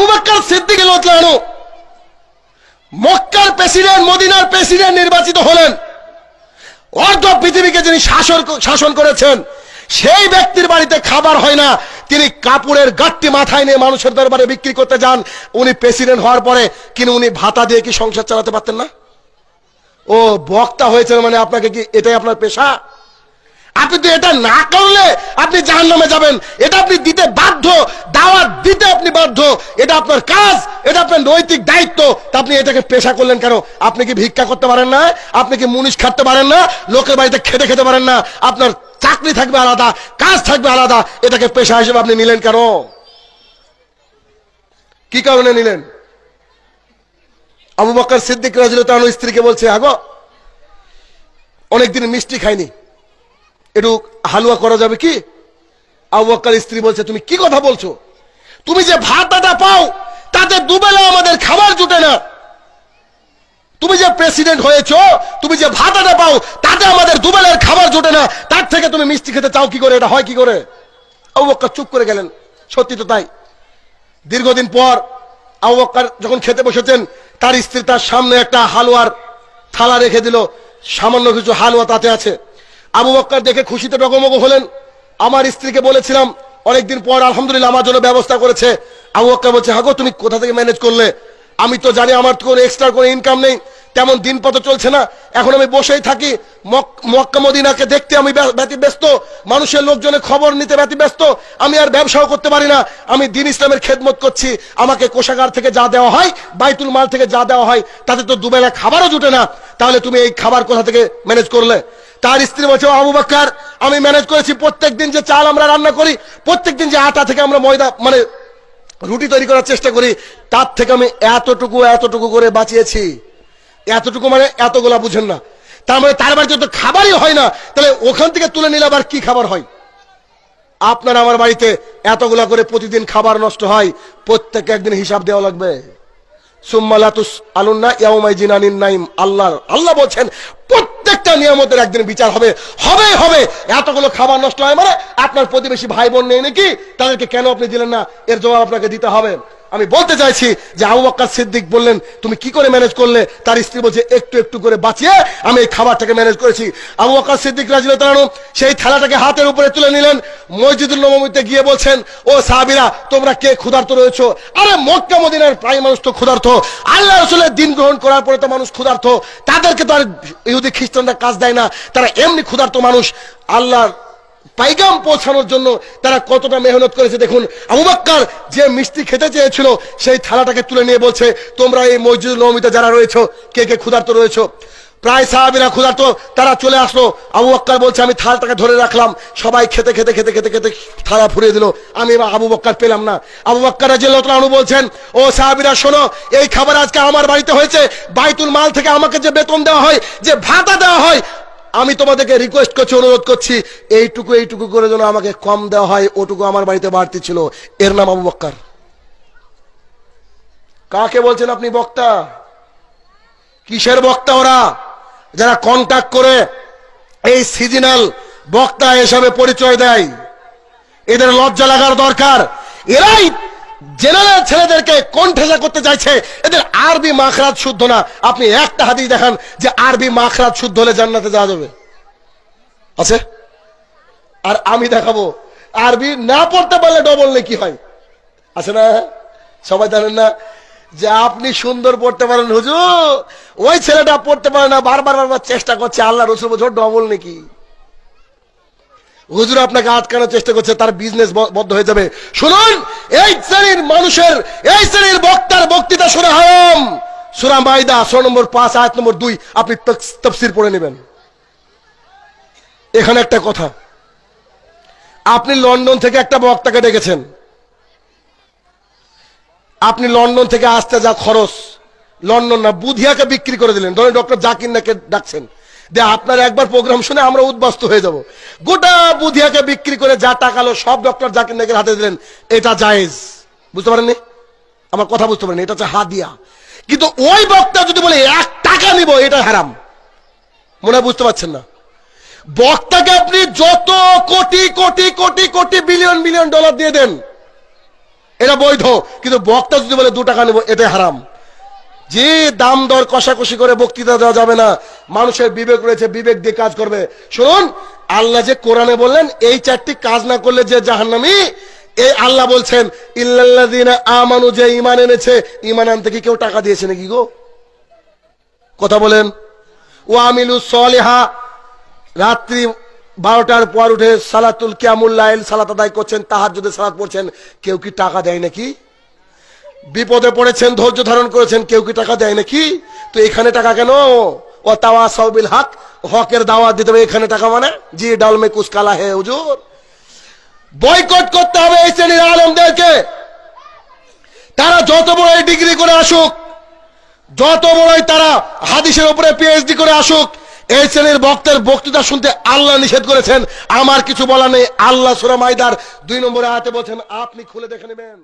আবু বাক্কার সিদ্দিক লোতলানো মক্কার প্রেসিডেন্ট, মদিনার প্রেসিডেন্ট নির্বাচিত হলেন। অর্ধ পৃথিবীকে যিনি শাসন শাসন করেছেন, সেই ব্যক্তির বাড়িতে খাবার হয় না। তিনি কাপড়ের গাঠটি মাথায় নিয়ে মানুষের দরবারে বিক্রি করতে যান। উনি প্রেসিডেন্ট হওয়ার পরে কিন্তু উনি ভাতা দিয়ে কি সংসার চালাতে পারতেন না? ও বক্তা হয়েছে মানে আপনাকে কি এটাই আপনার পেশা? আপনি তো এটা না করলে আপনি জাহান নামে যাবেন। এটা আপনি দিতে বাধ্য, দাওয়াত দিতে আপনি বাধ্য। এটা আপনার কাজ, এটা আপনার নৈতিক দায়িত্ব। তা আপনি এটাকে পেশা করলেন কেন? আপনি কি ভিক্ষা করতে পারেন না? আপনি কি মুনিশ খাটতে পারেন না? লোকের বাড়িতে খেতে খেতে পারেন না? আপনার চাকরি থাকবে আলাদা, কাজ থাকবে আলাদা। এটাকে পেশা হিসেবে আপনি নিলেন কেন? কি কারণে নিলেন? আবু বকর সিদ্দিক রাজিল তার স্ত্রীকে বলছে, আগো, অনেকদিন মিষ্টি খাইনি। একটু হালুয়া করা যাবে কি? আবু স্ত্রী বলছে, তুমি কি কথা বলছো? তুমি যে ভাত ভাতটা পাও, তাতে দুবেলা আমাদের খাবার জুটে না। তুমি যে প্রেসিডেন্ট হয়েছো, তুমি যে ভাত ভাতাটা পাও, তাতে আমাদের দুবেলার খাবার জুটে না। তার থেকে তুমি মিষ্টি খেতে চাও কি করে? এটা হয় কি করে? আবু চুপ করে গেলেন। সত্যি তো তাই। দীর্ঘদিন পর আবু যখন খেতে বসেছেন, তার স্ত্রী তার সামনে একটা হালুয়ার থালা রেখে দিল। সামান্য কিছু হালুয়া তাতে আছে। আবু বক্কর দেখে খুশিতে ডগমগ হলেন। আমার স্ত্রীকে বলেছিলাম, অনেকদিন পর আলহামদুলিল্লাহ আমার জন্য ব্যবস্থা করেছে। আবু বক্কর বলছে, হাগো, তুমি কোথা থেকে ম্যানেজ করলে? আমি তো জানি আমার তো কোনো এক্সট্রা কোনো ইনকাম নেই। তেমন দিনপত চলছে না। এখন আমি বসেই থাকি। মক- মক্কা মদিনাকে দেখতে আমি ব্য- ব্যতিব্যস্ত। মানুষের লোকজনের খবর নিতে ব্যতিব্যস্ত। আমি আর ব্যবসাও করতে পারি না। আমি দিন ইসলামের খেদমত করছি। আমাকে কোষাগার থেকে যা দেওয়া হয়, বাইতুল মাল থেকে যা দেওয়া হয়, তাতে তো দুবেলা খাবারও জুটে না। তাহলে তুমি এই খাবার কোথা থেকে ম্যানেজ করলে? তার স্ত্রী বলছে আবু বাক্কার আমি ম্যানেজ করেছি প্রত্যেক দিন যে চাল আমরা রান্না করি প্রত্যেক দিন যে আটা থেকে আমরা ময়দা মানে রুটি তৈরি করার চেষ্টা করি, তার থেকে আমি এতটুকু এতটুকু করে বাঁচিয়েছি। এতটুকু মানে এতগুলা বুঝেন না। তার মানে তার বাড়িতে তো খাবারই হয় না। তাহলে ওখান থেকে তুলে নিলে আবার কি খাবার হয়? আপনার আমার বাড়িতে এতগুলা করে প্রতিদিন খাবার নষ্ট হয় প্রত্যেককে একদিন হিসাব দেওয়া লাগবে। সুম্মালাতুস আলুন্না ইয়াউমাই জিনানিন নাইম। আল্লাহর আল্লাহ বলছেন প্রত্যেকটা নিয়ামতের একদিন বিচার হবে। হবে হবে। এতগুলো খাবার নষ্ট হয় মানে আপনার প্রতিবেশী ভাই বোন নেই নাকি? তাদেরকে কেন আপনি দিলেন না? এর জবাব আপনাকে দিতে হবে। আমি বলতে চাইছি যে আবু বক্কর সিদ্দিক বললেন, তুমি কি করে ম্যানেজ করলে? তার স্ত্রী বলছে, একটু একটু করে বাঁচিয়ে আমি এই খাবারটাকে ম্যানেজ করেছি। আবু বক্কর সিদ্দিক রাজিল তালানু সেই থালাটাকে হাতের উপরে তুলে নিলেন। মসজিদুল নবমীতে গিয়ে বলছেন, ও সাহাবিরা, তোমরা কে ক্ষুধার্ত রয়েছো? আরে মক্কা মদিনার প্রায় মানুষ তো ক্ষুধার্ত। আল্লাহ রসুলের দিন গ্রহণ করার পরে তো মানুষ ক্ষুধার্ত। তাদেরকে তো আর ইহুদি খ্রিস্টানরা কাজ দেয় না। তারা এমনি ক্ষুধার্ত মানুষ। আল্লাহর পাইগাম পৌঁছানোর জন্য তারা কতটা মেহনত করেছে দেখুন। আবু বাক্কার যে মিষ্টি খেতে চেয়েছিল, সেই থালাটাকে তুলে নিয়ে বলছে, তোমরা এই মসজিদ নবমীতে যারা রয়েছো, কে কে ক্ষুধার্ত রয়েছো? প্রায় সাহাবিরা ক্ষুধার্ত, তারা চলে আসলো। আবু বক্কার বলছে, আমি থালটাকে ধরে রাখলাম। সবাই খেতে খেতে খেতে খেতে খেতে থালা ফুরিয়ে দিল। আমি এবার আবু বক্কার পেলাম না। আবু বক্কার যে লতলানু বলছেন, ও সাহাবিরা, শোনো, এই খাবার আজকে আমার বাড়িতে হয়েছে। বাইতুল মাল থেকে আমাকে যে বেতন দেওয়া হয়, যে ভাতা দেওয়া হয় আমি তোমাদেরকে রিকোয়েস্ট করছি, অনুরোধ করছি, এইটুকু এইটুকু করে যেন আমাকে কম দেওয়া হয়, ওটুকু আমার বাড়িতে বাড়তি ছিল। এর নাম আবু বক্কার। কাকে বলছেন আপনি বক্তা? কিসের বক্তা ওরা? যারা কন্ট্যাক্ট করে এই সিজনাল বক্তা হিসাবে পরিচয় দেয়। এদের লজ্জা লাগার দরকার। এরাই ছেলেদেরকে কণ্ঠেসা করতে চাইছে। এদের আরবি মাখরাত শুদ্ধ না। আপনি একটা হাদিস দেখান যে আরবি মাখরাত শুদ্ধ হলে জান্নাতে যাওয়া যাবে। আছে? আর আমি দেখাবো। আরবি না পড়তে পারলে ডবল নাকি হয়? আছে না? সবাই জানেন না? যে আপনি সুন্দর পড়তে পারেন, হুজুর। ওই ছেলেটা পড়তে পারে না, বারবার বারবার চেষ্টা করছে, আল্লাহ রসুল বলছে ডবল নাকি? হুজুর আপনাকে আটকানোর চেষ্টা করছে, তার বিজনেস বদ্ধ হয়ে যাবে। শুনুন, এই শ্রেণির মানুষের, এই শ্রেণির বক্তার বক্তৃতা শুনে হারাম। সুরা মাইদা ষোলো নম্বর পাঁচ, আয়াত নম্বর দুই, আপনি তফস- তফসির পড়ে নেবেন। এখানে একটা কথা। আপনি লন্ডন থেকে একটা বক্তাকে ডেকেছেন। আপনি লন্ডন থেকে আসতে যা খরচ, লন্ডন না, বুধিয়াকে বিক্রি করে দিলেন। ধরেন ডক্টর জাকির নাকে ডাকছেন। যে আপনার একবার প্রোগ্রাম শুনে আমরা উদ্বাস্ত হয়ে যাব। গোটা বুধিয়াকে বিক্রি করে যা টাকালো সব ডক্টর জাকির নাকের হাতে দিলেন, এটা জায়েজ। বুঝতে পারেননি? আমার কথা বুঝতে পারেন এটা হচ্ছে হাদিয়া। কিন্তু ওই বক্তা যদি বলে, এক টাকা নিব, এটা হারাম। মনে বুঝতে পারছেন না? বক্তাকে আপনি যত crore crore crore crore billion billion dollar দিয়ে দেন, এটা বৈধ। কিন্তু বক্তা যদি বলে, দু টাকা নেব, এটাই হারাম। যে দাম দর কষাকষি করে বক্তৃতা দেওয়া যাবে না, মানুষের বিবেক রয়েছে, বিবেক দিয়ে কাজ করবে। শুনুন, আল্লাহ যে কোরআনে বললেন, এই চারটি কাজ না করলে যে জাহান্নামী? এই আল্লাহ বলছেন, ইল্লাল্লাযিনা আমানু যে ঈমান এনেছে, ঈমান আনতে কি কেউ টাকা দিয়েছে নাকি গো? কথা বলেন। ও আমিলু সলিহা, রাত্রি বারোটার পর উঠে সালাতুল কিয়ামুল্লাইল সালাত আদায় করছেন তাহার যদি সালাত পড়ছেন, কেউ কি টাকা দেয় নাকি? বিপদে পড়েছেন, ধৈর্য ধারণ করেছেন, কেউ কি টাকা দেয় নাকি? তো এখানে টাকা কেন? ও তাওয়া সবিল হক, হকের দাওয়াত দিতে হবে এখানে টাকা মানে? জি, ডাল মে কুছ কালা হে হুজুর। বয়কট করতে হবে এই শ্রেণির আলমদেরকে। তারা যত বড় ডিগ্রি করে আসুক, যত বড়ই তারা হাদিসের উপরে পিএইচডি করে আসুক, এই শ্রেণির বক্তের বক্তৃতা শুনতে আল্লাহ নিষেধ করেছেন। আমার কিছু বলার নেই। আল্লাহ সুরা মাইদার দুই নম্বরে আয়াতে বলছেন, আপনি খুলে দেখে নেবেন।